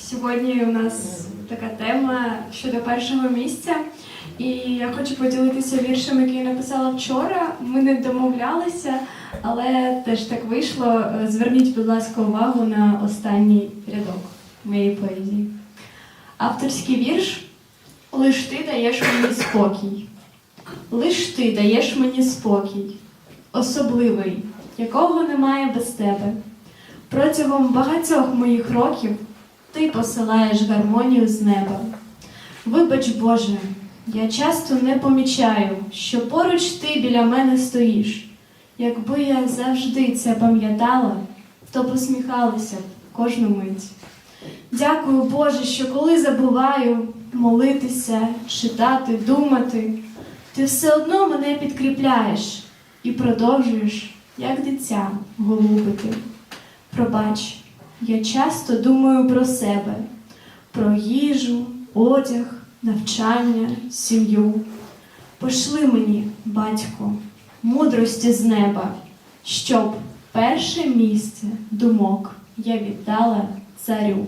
Сьогодні у нас така тема щодо першого місця. І я хочу поділитися віршем, який я написала вчора. Ми не домовлялися, але теж так вийшло. Зверніть, будь ласка, увагу на останній рядок моєї поезії. Авторський вірш Лиш ти даєш мені спокій. Лиш ти даєш мені спокій, особливий, якого немає без тебе. Протягом багатьох моїх років ти посилаєш гармонію з неба. Вибач, Боже, я часто не помічаю, що поруч ти біля мене стоїш. Якби я завжди це пам'ятала, то посміхалася б кожну мить. Дякую, Боже, що коли забуваю молитися, читати, думати, ти все одно мене підкріпляєш і продовжуєш, як дитя, голубити. Пробач, я часто думаю про себе, про їжу, одяг, навчання, сім'ю. Пошли мені, батько, мудрості з неба, щоб перше місце думок я віддала царю.